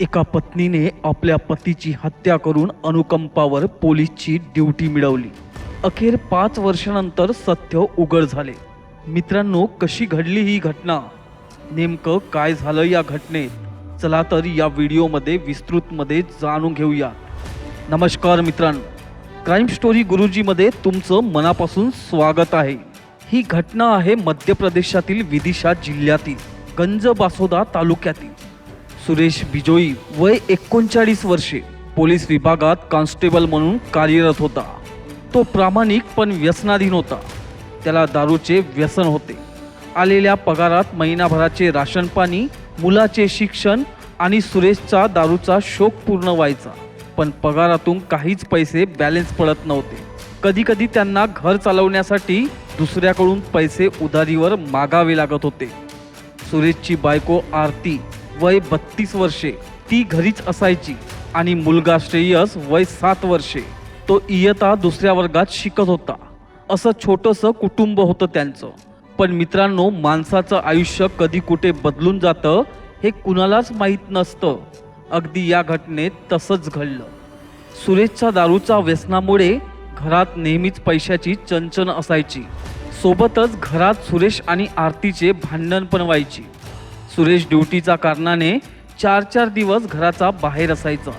एका पत्नीने आपल्या पतीची हत्या करून अनुकंपावर पोलीसची ड्युटी मिळवली. अखेर पाच वर्षानंतर सत्य उघड झाले. मित्रांनो कशी घडली ही घटना? नेमकं काय झालं या घटनेत? चला तर या व्हिडिओमध्ये विस्तृतमध्ये जाणून घेऊया. नमस्कार मित्रांनो. क्राईम स्टोरी गुरुजीमध्ये तुमचं मनापासून स्वागत आहे. ही घटना आहे मध्य प्रदेशातील विदिशा जिल्ह्यातील गंज बासोदा तालुक्यातील. सुरेश बिजोई वय एकोणचाळीस वर्षे पोलीस विभागात कॉन्स्टेबल म्हणून कार्यरत होता. तो प्रामाणिक पण व्यसनाधीन होता. त्याला दारूचे व्यसन होते. आलेल्या पगारात महिनाभराचे राशन पाणी मुलाचे शिक्षण आणि सुरेशचा दारूचा शोक पूर्ण व्हायचा. पण पगारातून काहीच पैसे बॅलेन्स पडत नव्हते. कधी कधी त्यांना घर चालवण्यासाठी दुसऱ्याकडून पैसे उधारीवर मागावे लागत होते. सुरेशची बायको आरती वय बत्तीस वर्षे. ती घरीच असायची आणि मुलगा श्रेयस वय सात वर्षे. तो इयता दुसऱ्या वर्गात शिकत होता. असं छोटंसं कुटुंब होतं त्यांचं. पण मित्रांनो माणसाचं आयुष्य कधी कुठे बदलून जातं हे कुणालाच माहीत नसतं. अगदी या घटनेत तसंच घडलं. सुरेशच्या दारूच्या व्यसनामुळे घरात नेहमीच पैशाची चंचन असायची. सोबतच घरात सुरेश आणि आरतीचे भांडण पण व्हायची. सुरेश ड्युटीच्या कारणाने चार चार दिवस घराचा बाहेर असायचा.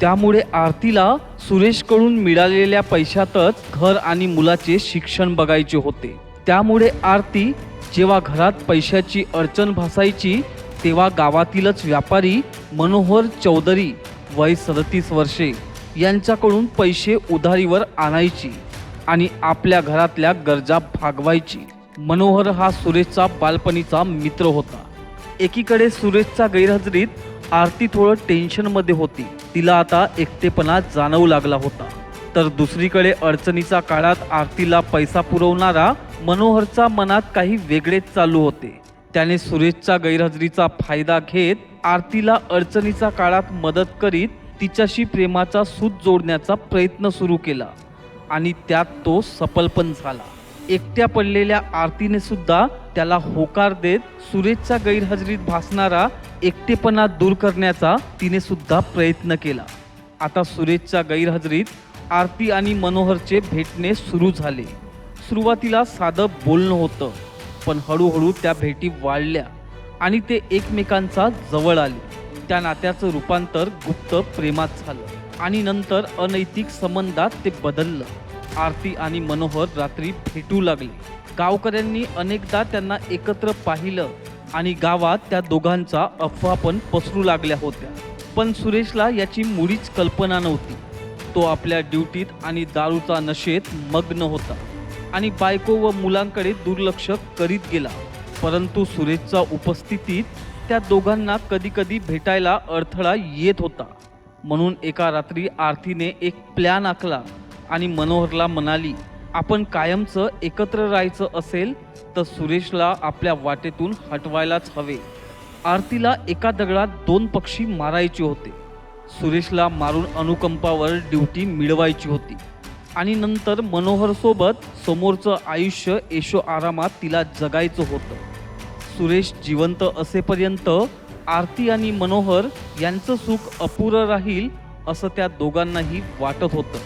त्यामुळे आरतीला सुरेशकडून मिळालेल्या पैशातच घर आणि मुलाचे शिक्षण बघायचे होते. त्यामुळे आरती जेव्हा घरात पैशाची अडचण भासायची तेव्हा गावातीलच व्यापारी मनोहर चौधरी वय सदतीस वर्षे यांच्याकडून पैसे उधारीवर आणायची आणि आपल्या घरातल्या गरजा भागवायची. मनोहर हा सुरेशचा बालपणीचा मित्र होता. एकीकडे सुरेशच्या गैरहजेरीत आरती थोडं टेन्शनमध्ये होती. तिला आता एकटेपणा जाणवू लागला होता. तर दुसरीकडे अडचणीच्या काळात आरतीला पैसा पुरवणारा मनोहरच्या मनात काही वेगळेच चालू होते. त्याने सुरेशच्या गैरहजेरीचा फायदा घेत आरतीला अडचणीच्या काळात मदत करीत तिच्याशी प्रेमाचा सूत जोडण्याचा प्रयत्न सुरू केला. आणि त्यात तो सफल पण झाला. एकट्या पडलेल्या आरतीने सुद्धा त्याला होकार देत सुरेशच्या गैरहजेरीत भासणारा एकटेपणा दूर करण्याचा तिने सुद्धा प्रयत्न केला. आता सुरेशच्या गैरहजेरीत आरती आणि मनोहरचे भेटणे सुरू झाले. सुरुवातीला साधं बोलणं होतं. पण हळूहळू त्या भेटी वाढल्या आणि ते एकमेकांचा जवळ आले. त्या नात्याचं रूपांतर गुप्त प्रेमात झालं आणि नंतर अनैतिक संबंधात ते बदललं. आरती आणि मनोहर रात्री भेटू लागले. गावकऱ्यांनी अनेकदा त्यांना एकत्र पाहिलं आणि गावात त्या दोघांचा अफवा पण पसरू लागल्या होत्या. पण सुरेशला याची मुळीच कल्पना नव्हती. तो आपल्या ड्युटीत आणि दारूचा नशेत मग्न होता. आणि बायको व मुलांकडे दुर्लक्ष करीत गेला. परंतु सुरेशच्या उपस्थितीत त्या दोघांना कधीकधी भेटायला अडथळा येत होता. म्हणून एका रात्री आरतीने एक प्लॅन आखला आणि मनोहरला म्हणाली आपण कायमचं एकत्र राहायचं असेल तर सुरेशला आपल्या वाटेतून हटवायलाच हवे. आरतीला एका दगडात दोन पक्षी मारायचे होते. सुरेशला मारून अनुकंपावर ड्युटी मिळवायची होती. आणि नंतर मनोहरसोबत समोरचं आयुष्य येशो आरामात तिला जगायचं होतं. सुरेश जिवंत असेपर्यंत आरती आणि मनोहर यांचं सुख अपुरं राहील असं त्या दोघांनाही वाटत होतं.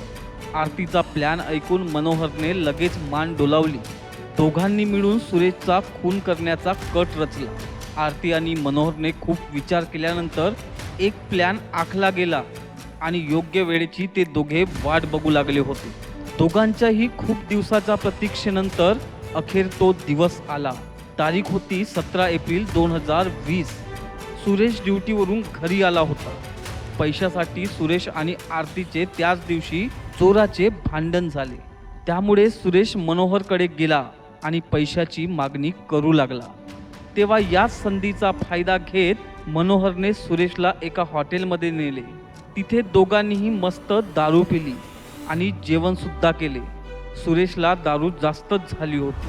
आरतीचा प्लॅन ऐकून मनोहरने लगेच मान डोलावली. दोघांनी मिळून सुरेशचा खून करण्याचा कट रचला. आरती आणि मनोहरने खूप विचार केल्यानंतर एक प्लॅन आखला गेला. आणि योग्य वेळेची ते दोघे वाट बघू लागले होते. दोघांच्याही खूप दिवसाच्या प्रतीक्षेनंतर अखेर तो दिवस आला. तारीख होती सतरा एप्रिल दोन हजार वीस. सुरेश ड्युटीवरून घरी आला होता. पैशासाठी सुरेश आणि आरतीचे त्याच दिवशी चोराचे भांडण झाले. त्यामुळे सुरेश मनोहरकडे गेला आणि पैशाची मागणी करू लागला. तेव्हा याच संधीचा फायदा घेत मनोहरने सुरेशला एका हॉटेलमध्ये नेले. तिथे दोघांनीही मस्त दारू पिली आणि जेवणसुद्धा केले. सुरेशला दारू जास्तच झाली होती.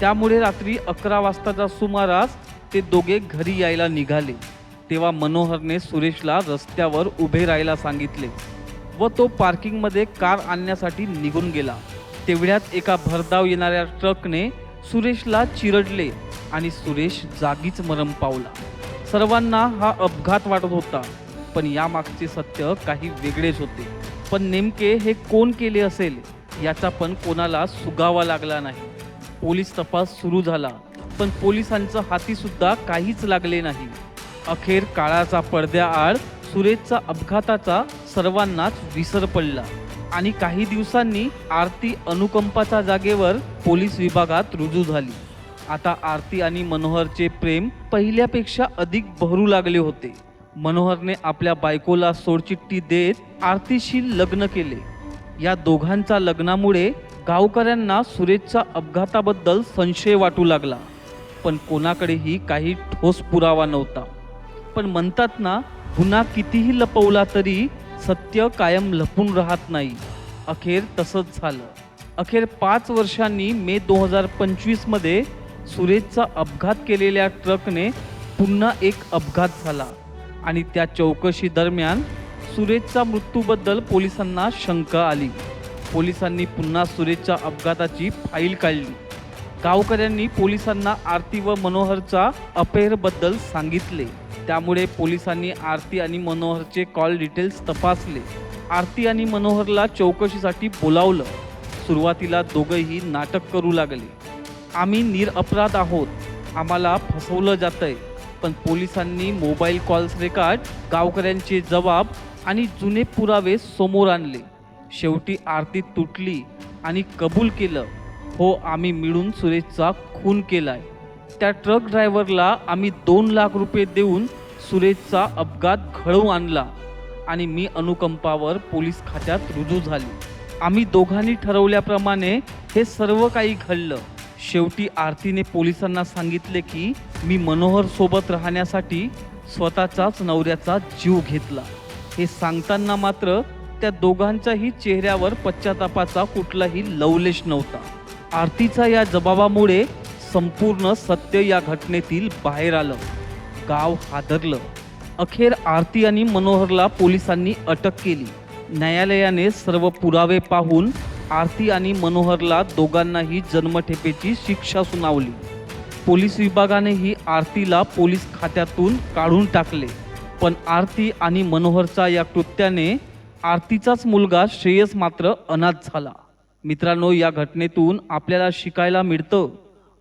त्यामुळे रात्री अकरा वाजताच्या सुमारास ते दोघे घरी यायला निघाले. तेव्हा मनोहरने सुरेशला रस्त्यावर उभे राहायला सांगितले व तो पार्किंगमध्ये कार आणण्यासाठी निघून गेला. तेवढ्यात एका भरधाव येणाऱ्या ट्रकने सुरेशला चिरडले आणि सुरेश जागीच मरम पावला. सर्वांना हा अपघात वाटत होता. पण यामागचे सत्य काही वेगळेच होते. पण नेमके हे कोण केले असेल याचा पण कोणाला सुगावा लागला नाही. पोलीस तपास सुरू झाला पण पोलिसांचं हातीसुद्धा काहीच लागले नाही. अखेर काळाचा पडद्याआड सुरेशचा अपघाताचा सर्वांनाच विसर पडला. आणि काही दिवसांनी आरती अनुकंपाच्या जागेवर पोलीस विभागात रुजू झाली. आता आरती आणि मनोहरचे प्रेम पहिल्यापेक्षा अधिक बहरू लागले होते. मनोहरने आपल्या बायकोला सोडचिठ्ठी देत आरतीशी लग्न केले. या दोघांच्या लग्नामुळे गावकऱ्यांना सुरेशच्या अपघाताबद्दल संशय वाटू लागला. पण कोणाकडेही काही ठोस पुरावा नव्हता. पण म्हणतात ना गुन्हा कितीही लपवला तरी सत्य कायम लपून राहत नाही. अखेर तसंच झालं. अखेर पाच वर्षांनी मे दोन हजार पंचवीसमध्ये सुरेशचा अपघात केलेल्या ट्रकने पुन्हा एक अपघात झाला. आणि त्या चौकशी दरम्यान सुरेशचा मृत्यूबद्दल पोलिसांना शंका आली. पोलिसांनी पुन्हा सुरेशच्या अपघाताची फाईल काढली. गावकऱ्यांनी पोलिसांना आरती व मनोहरच्या अपेअरबद्दल सांगितले. त्यामुळे पोलिसांनी आरती आणि मनोहरचे कॉल डिटेल्स तपासले. आरती आणि मनोहरला चौकशीसाठी बोलावलं. सुरुवातीला दोघंही नाटक करू लागले. आम्ही निरअपराध आहोत. आम्हाला फसवलं जातंय. पण पोलिसांनी मोबाईल कॉल्स रेकॉर्ड गावकऱ्यांचे जबाब आणि जुने पुरावे समोर आणले. शेवटी आरती तुटली आणि कबूल केलं. हो आम्ही मिळून सुरेशचा खून केलाय. त्या ट्रक ड्रायव्हरला आम्ही दोन लाख रुपये देऊन सुरेशचा अपघात घडवून आणला आणि मी अनुकंपावर पोलीस खात्यात रुजू झाली. आम्ही दोघांनी ठरवल्याप्रमाणे हे सर्व काही घडलं. शेवटी आरतीने पोलिसांना सांगितले की मी मनोहर सोबत राहण्यासाठी स्वतःचाच नवऱ्याचा जीव घेतला. हे सांगताना मात्र त्या दोघांच्याही चेहऱ्यावर पश्चातापाचा कुठलाही लवलेश नव्हता. आरतीचा या जबाबामुळे संपूर्ण सत्य या घटनेतील बाहेर आलं. गाव हादरलं. अखेर आरती आणि मनोहरला पोलिसांनी अटक केली. न्यायालयाने सर्व पुरावे पाहून आरती आणि मनोहरला दोघांनाही जन्मठेपेची शिक्षा सुनावली. पोलीस विभागानेही आरतीला पोलीस खात्यातून काढून टाकले. पण आरती आणि मनोहरचा या कृत्याने आरतीचाच मुलगा श्रेयस मात्र अनाथ झाला. मित्रांनो या घटनेतून आपल्याला शिकायला मिळतं.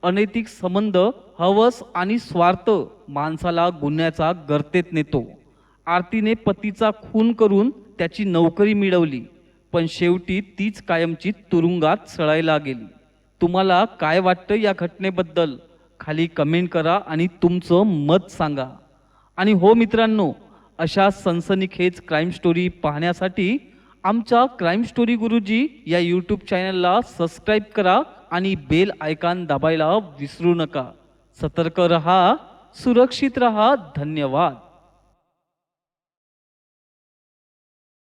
अनैतिक संबंध हवस आणि स्वार्थ माणसाला गुन्ह्याचा गर्तेत नेतो. आरतीने पतीचा खून करून त्याची नोकरी मिळवली. पण शेवटी तीच कायमची तुरुंगात सळायला गेली. तुम्हाला काय वाटतं या घटनेबद्दल? खाली कमेंट करा आणि तुमचं मत सांगा. आणि हो मित्रांनो अशा सनसनीखेज क्राईम स्टोरी पाहण्यासाठी आमच्या क्राईम स्टोरी गुरुजी या यूट्यूब चॅनलला सबस्क्राईब करा आणि बेल आयकॉन दाबायला विसरू नका. सतर्क रहा सुरक्षित रहा. धन्यवाद.